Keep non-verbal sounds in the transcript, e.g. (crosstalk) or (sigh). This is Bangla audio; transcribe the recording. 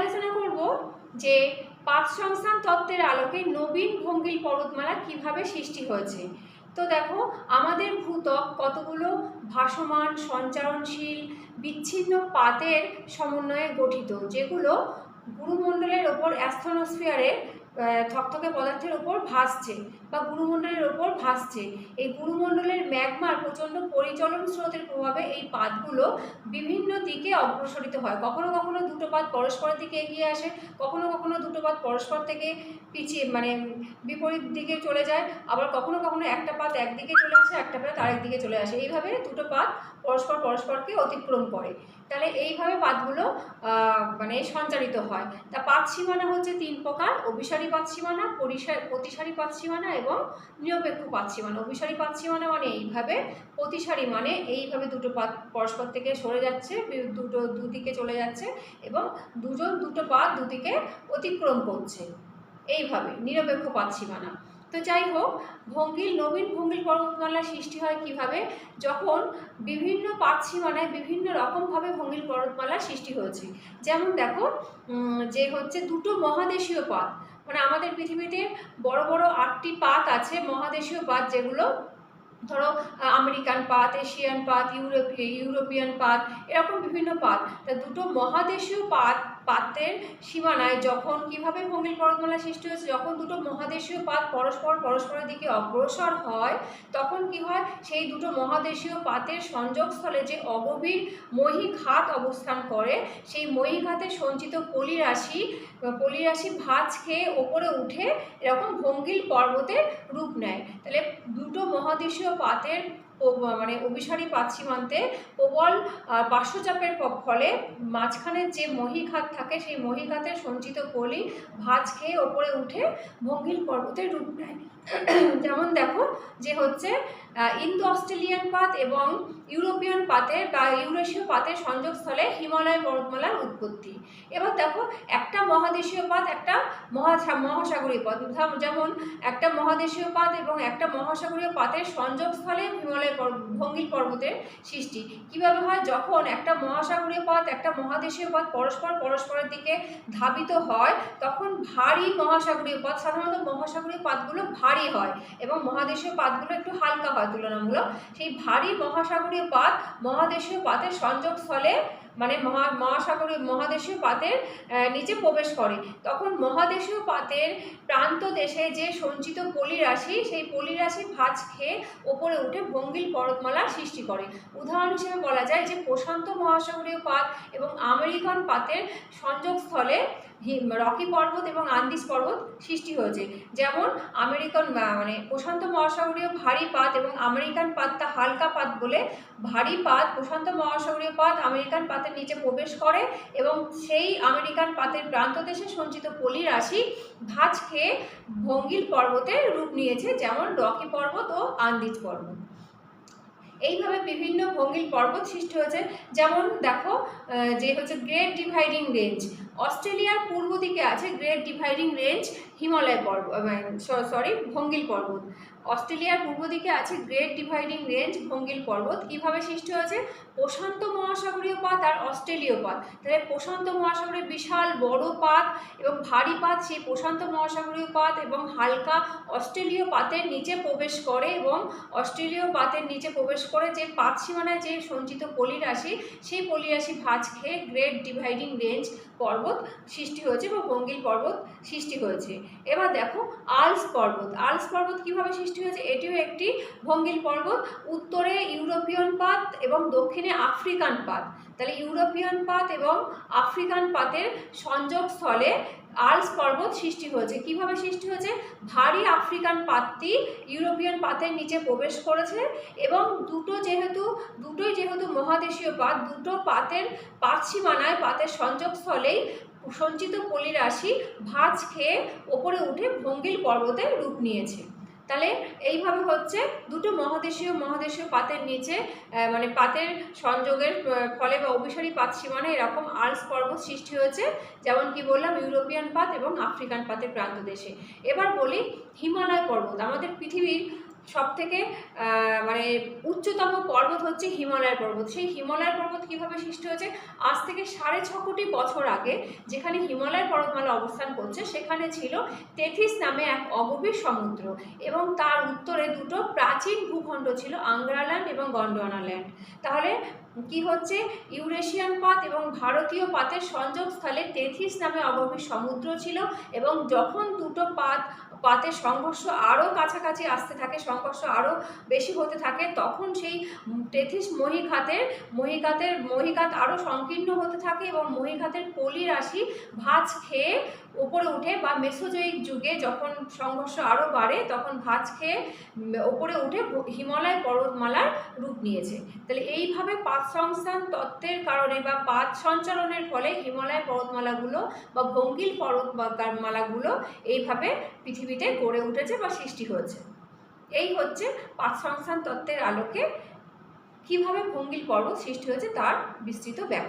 আলোচনা করব যে পাঁচ সংস্থান তত্ত্বের আলোকে নবীন ভঙ্গিল পর্বতমালা কীভাবে সৃষ্টি হয়েছে। তো দেখো, আমাদের ভূত্বক কতগুলো ভাসমান, সঞ্চারণশীল, বিচ্ছিন্ন পাতের সমন্বয়ে গঠিত, যেগুলো গুরুমণ্ডলের ওপর অ্যাস্থনোস্ফিয়ারে থকথকে পদার্থের ওপর ভাসছে বা গুরুমণ্ডলের ওপর ভাসছে। এই গুরুমণ্ডলের ম্যাগমার প্রচণ্ড পরিচলন স্রোতের প্রভাবে এই পাতগুলো বিভিন্ন দিকে অগ্রসরিত হয়। কখনো কখনো দুটো পাত পরস্পরের দিকে এগিয়ে আসে, কখনো কখনো দুটো পাত পরস্পর থেকে পিছিয়ে মানে বিপরীত দিকে চলে যায়। আবার কখনো কখনো একটা পাত একদিকে চলে আসে, একটা পাত আরেক দিকে চলে আসে। এইভাবে দুটো পাত পরস্পর পরস্পরকে অতিক্রম করে। তাহলে এইভাবে পাতগুলো মানে সঞ্চারিত হয়। তা পাত সীমানা হচ্ছে তিন প্রকার, অভিসারী পাত সীমানা প্রতিসারী পাত সীমানা এবং নিরপেক্ষ পাত সীমানা। অভিসারী পাত সীমানা মানে এইভাবে, প্রতিসারী মানে এইভাবে দুটো পাত পরস্পর থেকে সরে যাচ্ছে দুটো, দুদিকে চলে যাচ্ছে এবং দুজন দুটো পাত দুদিকে অতিক্রম করছে। এইভাবে, নিরপেক্ষ পাত সীমানা। তো যাই হোক, ভঙ্গিল, নবীন ভঙ্গিল পর্বতমালা সৃষ্টি হয় কীভাবে? যখন বিভিন্ন পাত সীমানায় বিভিন্ন রকমভাবে ভঙ্গিল পর্বতমালা সৃষ্টি হয়েছে। যেমন দেখো যে হচ্ছে দুটো মহাদেশীয় পাত। মানে আমাদের পৃথিবীতে বড় বড় আটটি পাত আছে মহাদেশীয় পাত যেগুলো ধরো আমেরিকান পাত, এশিয়ান পাত, ইউরোপীয়, ইউরোপিয়ান পাত, এরকম বিভিন্ন পাত। তা দুটো মহাদেশীয় পাত, পাতের সীমানায় যখন কীভাবে ভঙ্গিল পর্বতমালা সৃষ্টি হয়েছে, যখন দুটো মহাদেশীয় পাত পরস্পর পরস্পরের দিকে অগ্রসর হয়, তখন কি হয়? সেই দুটো মহাদেশীয় পাতের সংযোগস্থলে যে অগভীর মহীঘাত অবস্থান করে, সেই মহীঘাতে সঞ্চিত পলিরাশি পলিরাশি ভাঁজ খেয়ে ওপরে উঠে এরকম ভঙ্গিল পর্বতের রূপ নেয়। তাহলে দুটো মহাদেশীয় পাতের মানে অভিসারী পাত সীমান্তে প্রবল পার্শ্বচাপের ফলে মাঝখানের যে মহীঘাত থাকে, সেই মহীঘাতের সঞ্চিত পলি ভাঁজ খেয়ে ওপরে উঠে ভঙ্গিল পর্বতের রূপ নেয়। (clears throat) যেমন দেখো যে হচ্ছে ইন্দো অস্ট্রেলিয়ান পাত এবং ইউরোপিয়ান পাতের বা ইউরেশীয় পাতের সংযোগস্থলে হিমালয় পর্বতমালার উৎপত্তি। এবার দেখো, একটা মহাদেশীয় পাত একটা মহা মহাসাগরীয় পাত। যেমন একটা মহাদেশীয় পাত এবং একটা মহাসাগরীয় পাতের সংযোগস্থলে হিমালয় ভঙ্গিল পর্বতের সৃষ্টি। কীভাবে হয়? যখন একটা মহাসাগরীয় পাত একটা মহাদেশীয় পাত পরস্পর পরস্পরের দিকে ধাবিত হয়, তখন ভারী মহাসাগরীয় পাত, সাধারণত মহাসাগরীয় পাতগুলো ভারী হয় এবং মহাদেশীয় পাতগুলো একটু হালকা হয় তুলনামূলক। সেই ভারী মহাসাগরীয় পাত মহাদেশীয় পাতের সংযোগস্থলে মানে মহা, মহাসাগরীয়, মহাদেশীয় পাতের নিচে প্রবেশ করে। তখন মহাদেশীয় পাতের প্রান্ত দেশে যে সঞ্চিত পলিরাশি, সেই পলিরাশি ভাঁজ খেয়ে ওপরে উঠে ভঙ্গিল পর্বতমালার সৃষ্টি করে। উদাহরণ হিসেবে বলা যায় যে প্রশান্ত মহাসাগরীয় পাত এবং আমেরিকান পাতের সংযোগস্থলে রকি পর্বত এবং আন্দিস পর্বত সৃষ্টি হয়েছে। যেমন আমেরিকান মানে প্রশান্ত মহাসাগরীয় ভারী পাত এবং আমেরিকান পাতটা হালকা পাত বলে ভারী পাত প্রশান্ত মহাসাগরীয় পাত আমেরিকান পাতের নিচে প্রবেশ করে এবং সেই আমেরিকান পাতের প্রান্ত দেশে সঞ্চিত পলি রাশি ভাঁজ খেয়ে ভঙ্গিল পর্বতের রূপ নিয়েছে, যেমন রকি পর্বত ও আন্দিজ পর্বত। এইভাবে বিভিন্ন ভঙ্গিল পর্বত সৃষ্টি হয়েছে। যেমন দেখো যে হচ্ছে গ্রেট ডিভাইডিং রেঞ্জ অস্ট্রেলিয়ার পূর্ব দিকে আছে গ্রেট ডিভাইডিং রেঞ্জ হিমালয় পর্বত সরি ভঙ্গিল পর্বত। অস্ট্রেলিয়ার পূর্ব দিকে আছে গ্রেট ডিভাইডিং রেঞ্জ ভঙ্গিল পর্বত। কীভাবে সৃষ্টি হয়েছে? প্রশান্ত মহাসাগরীয় পাত আর অস্ট্রেলীয় পাত। তাহলে প্রশান্ত মহাসাগরের বিশাল বড় পাত এবং ভারী পাত, সেই প্রশান্ত মহাসাগরীয় পাত এবং হালকা অস্ট্রেলীয় পাতের নিচে প্রবেশ করে এবং অস্ট্রেলীয় পাতের নিচে প্রবেশ করে যে পাত সীমানায় যে সঞ্চিত পলিরাশি সেই পলিরাশি ভাঁজ খেয়ে গ্রেট ডিভাইডিং রেঞ্জ পর্বত সৃষ্টি হয়েছে এবং বঙ্গিল পর্বত সৃষ্টি হয়েছে। এবার দেখো আলস পর্বত। আলস পর্বত কীভাবে সৃষ্টি হয়েছে? এটিও একটি ভঙ্গিল পর্বত। উত্তরে ইউরোপিয়ান পাত এবং দক্ষিণে আফ্রিকান পাত। তাহলে ইউরোপিয়ান পাত এবং আফ্রিকান পাতের সংযোগস্থলে আলস পর্বত সৃষ্টি হয়েছে। কীভাবে সৃষ্টি হয়েছে? ভারী আফ্রিকান পাতটি ইউরোপিয়ান পাতের নিচে প্রবেশ করেছে এবং দুটো যেহেতু, দুটোই যেহেতু মহাদেশীয় পাত, দুটো পাতের পাত সীমানায় পাতের সংযোগস্থলেই সঞ্চিত পলিরাশি ভাঁজ খেয়ে ওপরে উঠে ভঙ্গিল পর্বতে রূপ নিয়েছে। তাহলে এইভাবে হচ্ছে দুটো মহাদেশীয় মহাদেশীয় পাতের নিচে মানে পাতের সংযোগের ফলে বা অভিসারী পাত সীমানা এরকম আর্স পর্বত সৃষ্টি হয়েছে, যেমন কি বললাম, ইউরোপিয়ান পাত এবং আফ্রিকান পাতের প্রান্ত দেশে। এবার বলি হিমালয় পর্বত। আমাদের পৃথিবীর সব থেকে মানে উচ্চতম পর্বত হচ্ছে হিমালয় পর্বত। সেই হিমালয় পর্বত কীভাবে সৃষ্টি হয়েছে? আজ থেকে সাড়ে ছ কোটি বছর আগে যেখানে হিমালয় পর্বতমালা অবস্থান করছে, সেখানে ছিল তেথিস নামে এক অগভীর সমুদ্র এবং তার উত্তরে দুটো প্রাচীন ভূখণ্ড ছিল আংগ্রাল্যান্ড এবং গন্ডোয়ানা ল্যান্ড তাহলে কি হচ্ছে? ইউরেশিয়ান পাত এবং ভারতীয় পাতের সংযোগস্থলে তেথিস নামে অগভীর সমুদ্র ছিল এবং যখন দুটো পাত পাতের সংঘর্ষ আরও কাছাকাছি আসতে থাকে, সংঘর্ষ আরও বেশি হতে থাকে, তখন সেই তেথিস মহিঘাতের মহিঘাতের, মহিঘাত আরও সংকীর্ণ হতে থাকে এবং মহিঘাতের পলি রাশি ভাঁজ খেয়ে ওপরে উঠে বা মেসোজয়িক যুগে যখন সংঘর্ষ আরও বাড়ে, তখন ভাঁজ খেয়ে ওপরে উঠে হিমালয় পর্বতমালার রূপ নিয়েছে। তাহলে এইভাবে পাত সংস্থান তত্ত্বের কারণে বা পাত সঞ্চালনের ফলে হিমালয় পর্বতমালাগুলো বা ভঙ্গিল পর্বতমালাগুলো এইভাবে পৃথিবীতে গড়ে উঠেছে বা সৃষ্টি হয়েছে। এই হচ্ছে পাক সংস্থান তত্ত্বের আলোকে কীভাবে ভঙ্গিল পর্বত সৃষ্টি হয়েছে তার বিস্তৃত ব্যাখ্যা।